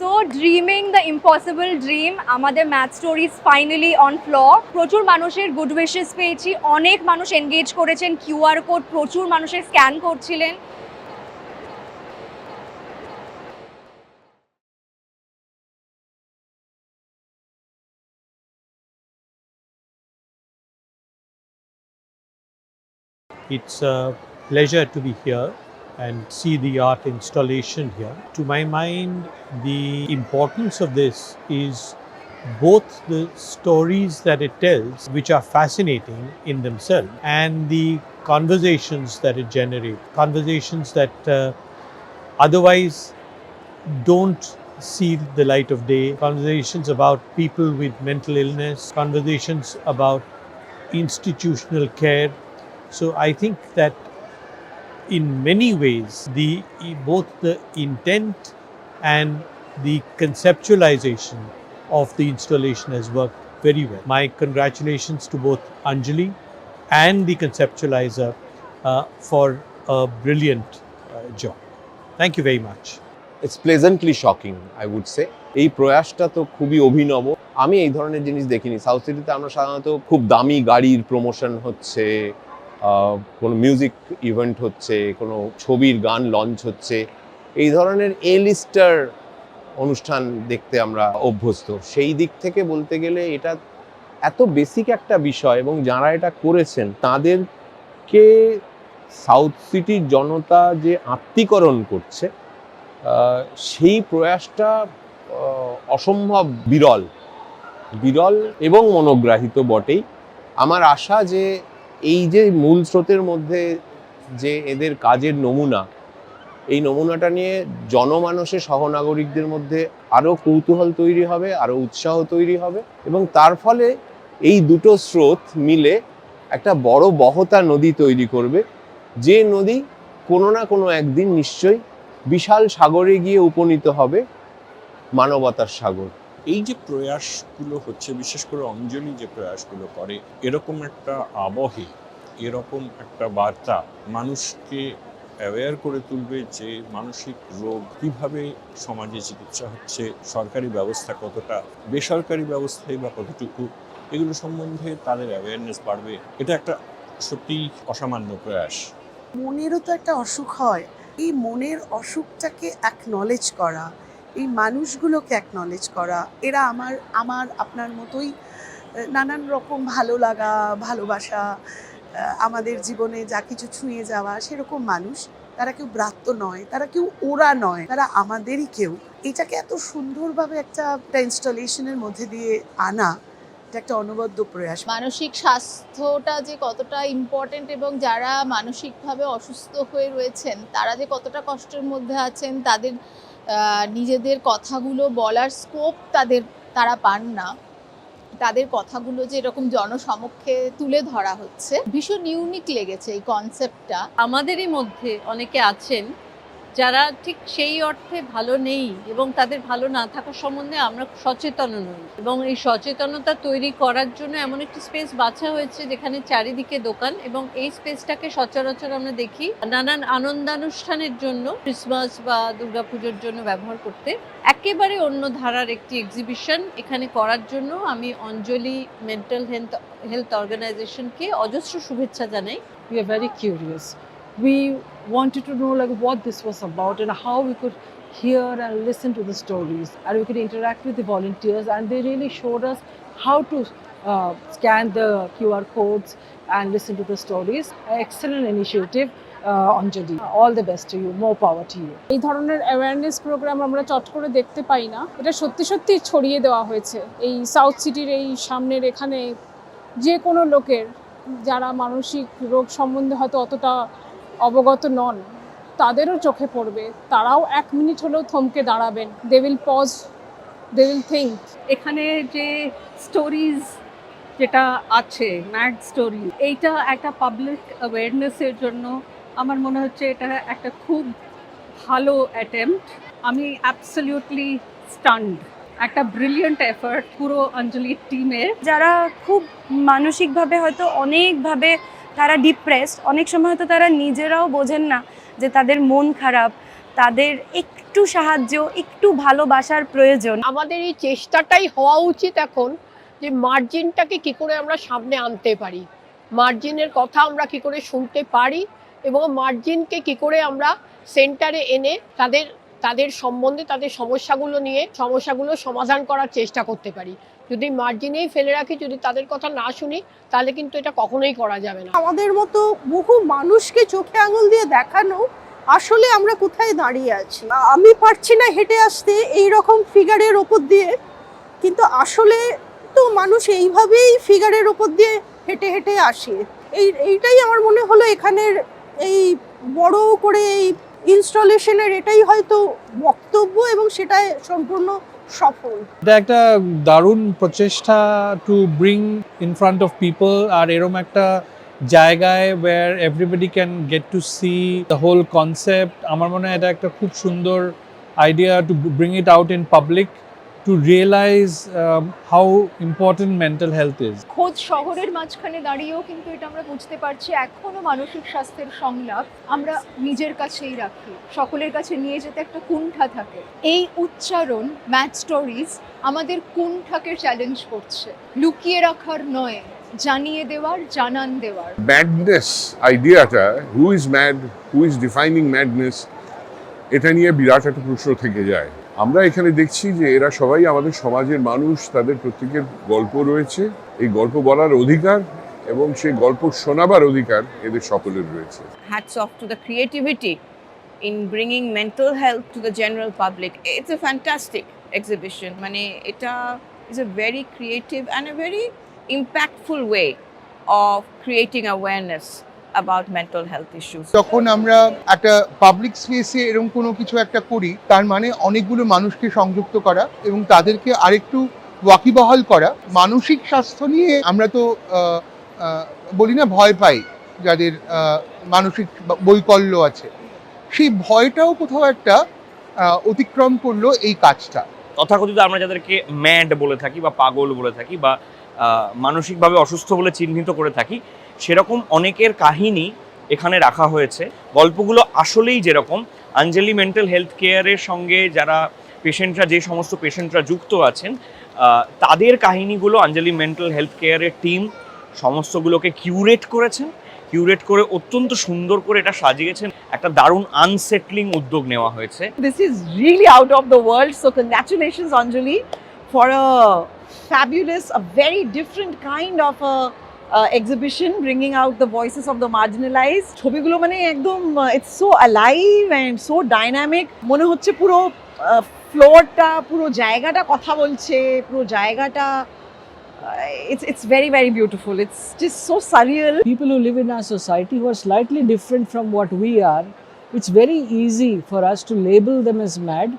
So dreaming the impossible dream আমাদের math stories finally on floor প্রচুর মানুষের good wishes পেয়েছি। অনেক মানুষ এনগেজ করেছেন কিউআর কোড প্রচুর মানুষের স্ক্যান করছিলেন। It's a pleasure to be here. And see the art installation here. To my mind, the importance of this is both the stories that it tells, which are fascinating in themselves, and the conversations that it generates. Conversations that uh, otherwise don't see the light of day. Conversations about people with mental illness, conversations about institutional care, so I think that in many ways, the both the intent and the conceptualization of the installation has worked very well. My congratulations to both Anjali and the conceptualizer uh, for a brilliant uh, job. Thank you very much. It's pleasantly shocking I would say এই প্রয়াসটা তো খুবই অভিনব আমি এই ধরনের জিনিস দেখিনি সাউথ সিটিতে আমরা সাধারণত খুব দামি গাড়ির প্রমোশন হচ্ছে কোনো মিউজিক ইভেন্ট হচ্ছে, কোনো ছবির গান লঞ্চ হচ্ছে, এই ধরনের এ লিস্টার অনুষ্ঠান দেখতে আমরা অভ্যস্ত। সেই দিক থেকে বলতে গেলে এটা এত বেসিক একটা বিষয় এবং যারা এটা করেছেন, তাদেরকে সাউথ সিটির জনতা যে আত্মীকরণ করছে সেই প্রয়াসটা অসম্ভব বিরল। বিরল এবং মনোগ্রাহিত বটেই। আমার আশা যে এই যে মূল স্রোতের মধ্যে যে এদের কাজের নমুনা, এই নমুনাটা নিয়ে জনমানসে সহনাগরিকদের মধ্যে আরও কৌতূহল তৈরি হবে, আরও উৎসাহ তৈরি হবে এবং তার ফলে এই দুটো স্রোত মিলে একটা বড় বহতা নদী তৈরি করবে। যে নদী কোনো না কোনো একদিন নিশ্চয়ই বিশাল সাগরে গিয়ে উপনীত হবে মানবতার সাগর। এই যে প্রয়াসগুলো হচ্ছে, বিশেষ করে অঞ্জলি যে প্রয়াসগুলো করে, এরকম একটা আবহে, এরকম একটা বার্তা মানুষকে অ্যাওয়্যার করে তুলবে যে মানসিক রোগ কীভাবে সমাজে চিকিৎসা হচ্ছে, সরকারি ব্যবস্থা কতটা, বেসরকারি ব্যবস্থায় বা কতটুকু, এগুলো সম্বন্ধে তাদের অ্যাওয়ারনেস বাড়বে। এটা একটা সত্যি অসামান্য প্রয়াস। মনেরও তো একটা অসুখ হয়। এই মনের অসুখটাকে অ্যাকনলেজ করা এই মানুষগুলোকে অ্যাকনলেজ করা, এরা আমার আমার, আপনার মতোই নানান রকম ভালো লাগা, ভালোবাসা আমাদের জীবনে যা কিছু ছুঁয়ে যাওয়া, সেরকম মানুষ, তারা কেউ ব্রাত্য নয়, তারা কেউ ওরা নয়, তারা আমাদেরই কেউ। এটাকে এত সুন্দরভাবে একটা ইনস্টলেশনের মধ্যে দিয়ে আনা, এটা একটা অনবদ্য প্রয়াস। মানসিক স্বাস্থ্যটা যে কতটা ইম্পর্টেন্ট এবং যারা মানসিকভাবে অসুস্থ হয়ে রয়েছেন, তারা যে কতটা কষ্টের মধ্যে আছেন, তাদের নিজেদের কথাগুলো বলার স্কোপ তাদের, তারা পান না। তাদের কথাগুলো যে এরকম জনসমক্ষে তুলে ধরা হচ্ছে, ভীষণ ইউনিক লেগেছে এই কনসেপ্টটা আমাদেরই মধ্যে অনেকে আছেন যারা ঠিক সেই অর্থে ভালো নেই এবং তাদের ভালো না থাকার সম্বন্ধে আমরা সচেতন নই। এবং এই সচেতনতা তৈরি করার জন্য এমন একটি স্পেস বাছা হয়েছে যেখানে চারিদিকে দোকান এবং এই স্পেসটাকে সচরাচর আমরা দেখি নানান আনন্দানুষ্ঠানের জন্য ক্রিসমাস বা দুর্গাপুজোর জন্য ব্যবহার করতে। একেবারে অন্য ধারার একটি এক্সিবিশন এখানে করার জন্য আমি অঞ্জলি মেন্টাল হেলথ হেলথ অর্গানাইজেশনকে অজস্র শুভেচ্ছা জানাই। We are very curious. We wanted to know like what this was about and how we could hear and listen to the stories and we could interact with the volunteers and they really showed us how to uh, scan the QR codes and listen to the stories. Excellent initiative, uh, Anjali. All the best to you. More power to you. এই ধরনের awareness programme আমরা চট করে দেখতে পাই না এটা সত্যি সত্যি ছড়িয়ে দেওয়া হয়েছে এই সাউথ সিটির এই সামনের এখানে যে কোনো লোকের যারা মানসিক রোগ সম্বন্ধে হয়তো অতটা অবগত নন তাদেরও চোখে পড়বে। তারাও এক মিনিট হলেও থমকে দাঁড়াবেন। They will pause they will think এখানে যে স্টোরিজ যেটা আছে ম্যাড স্টোরি এইটা একটা পাবলিক অ্যাওয়ারনেসের জন্য আমার মনে হচ্ছে এটা একটা খুব ভালো অ্যাটেম্পট আমি অ্যাবসলিউটলি স্টান্ড একটা ব্রিলিয়েন্ট এফার্ট পুরো অঞ্জলির টিমের যারা খুব মানসিকভাবে হয়তো অনেকভাবে তারা ডিপ্রেসড অনেক সময় হয়তো তারা নিজেরাও বোঝেন না যে তাদের মন খারাপ, তাদের একটু সাহায্য, একটু ভালোবাসার প্রয়োজন। আমাদের এই চেষ্টাটাই হওয়া উচিত এখন যে মার্জিনটাকে কি করে আমরা সামনে আনতে পারি। মার্জিনের কথা আমরা কি করে শুনতে পারি এবং মার্জিনকে কি করে আমরা সেন্টারে এনে তাদের তাদের সম্বন্ধে, তাদের সমস্যাগুলো নিয়ে, সমস্যাগুলো সমাধান করার চেষ্টা করতে পারি। যদি মার্জিনেই ফেলে রাখি, যদি তাদের কথা না শুনি, তাহলে কিন্তু এটা কখনোই করা যাবে না। আমাদের মতো বহু মানুষকে চোখে আঙুল দিয়ে দেখানো, আসলে আমরা কোথায় দাঁড়িয়ে আছি? আমি পারছি না হেঁটে আসতে এই রকম ফিগারের ওপর দিয়ে, কিন্তু আসলে তো মানুষ এইভাবেই ফিগারের ওপর দিয়ে হেঁটে হেঁটে আসে। এই, এইটাই আমার মনে হলো এখানের এই বড় করে এই ইনস্টলেশনের এটাই হয়তো বক্তব্য এবং সেটাই সম্পূর্ণ সফল। এটা একটা দারুণ প্রচেষ্টা to bring in front of people আর এরম একটা জায়গায় where everybody can get to see the whole concept আমার মনে হয় এটা একটা খুব সুন্দর idea to bring it out in public to realise how important mental health is খোদ শহরের মাঝখানে দাঁড়িয়েও কিন্তু এটা আমরা বুঝতে পারছি এখনও মানসিক স্বাস্থ্যের সংলাপ আমরা নিজের কাছেই রাখি সকলের কাছে নিয়ে যেতে একটা কুণ্ঠা থাকে। এই উচ্চারণ ম্যাচ স্টোরিজ আমাদের কুণ্ঠাকে চ্যালেঞ্জ করছে। লুকিয়ে রাখার নয় জানিয়ে দেওয়ার জানান দেওয়ার। ম্যাডনেস আইডিয়াটা who is mad who is defining madness এটা নিয়ে বিরাট একটা প্রশ্ন থেকে যায় আমরা এখানে দেখছি যে এরা সবাই আমাদের সমাজের মানুষ তাদের প্রত্যেকের গল্প রয়েছে এই গল্প বলার অধিকার এবং সেই গল্প শোনাবার অধিকার এদের সকলের রয়েছে hats off to the creativity in bringing mental health to the general public. It's a fantastic exhibition. মানে এটা is a very creative and a very impactful way of creating awareness about mental health issues. যখন আমরা একটা public স্পেসে এরকম কোনো কিছু একটা করি তার মানে অনেকগুলো মানুষকে সংযুক্ত করা এবং তাদেরকে আরেকটু ওয়াকিবহাল করা। মানসিক স্বাস্থ্য নিয়ে আমরা তো বলি না ভয় পাই যাদের মানসিক বৈকল্য আছে। সেই ভয়টাও কোথাও একটা অতিক্রম করল এই কাজটা। তথাকথিত আমরা যাদেরকে ম্যাড বলে থাকি বা পাগল বলে থাকি বা মানসিকভাবে অসুস্থ বলে চিহ্নিত করে থাকি সেরকম অনেকের কাহিনী এখানে রাখা হয়েছে। গল্পগুলো আসলেই যেরকম আঞ্জলি মেন্টাল হেলথ কেয়ারের সঙ্গে যারা পেশেন্টরা যে সমস্ত পেশেন্টরা যুক্ত আছেন তাদের কাহিনীগুলো আঞ্জলি মেন্টাল হেলথ কেয়ারের টিম সমস্তগুলোকে কিউরেট করেছেন। কিউরেট করে অত্যন্ত সুন্দর করে এটা সাজিয়েছেন। একটা দারুণ আনসেটলিং উদ্যোগ নেওয়া হয়েছে। This is really out of the world so congratulations, Anjali, for a fabulous, a very different kind of a uh, exhibition, bringing out the voices of the marginalized. ছবিগুলো মানে একদম it's so alive and so dynamic মনে হচ্ছে পুরো ফ্লোরটা পুরো জায়গাটা কথা বলছে পুরো জায়গাটা it's it's very very beautiful it's just so surreal people who live in our society who are slightly different from what we are, it's very easy for us to label them as mad.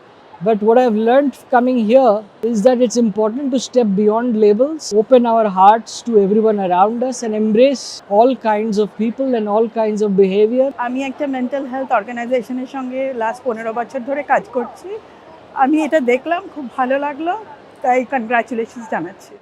But what I've learned coming here is that it's important to step beyond labels, open our hearts to everyone around us, and embrace all kinds of people and all kinds of behavior. আমি একটা mental health অর্গানাইজেশনের সঙ্গে last পনেরো বছর ধরে কাজ করছি আমি এটা দেখলাম খুব ভালো লাগল তাই কনগ্রাচুলেশনস জানাচ্ছি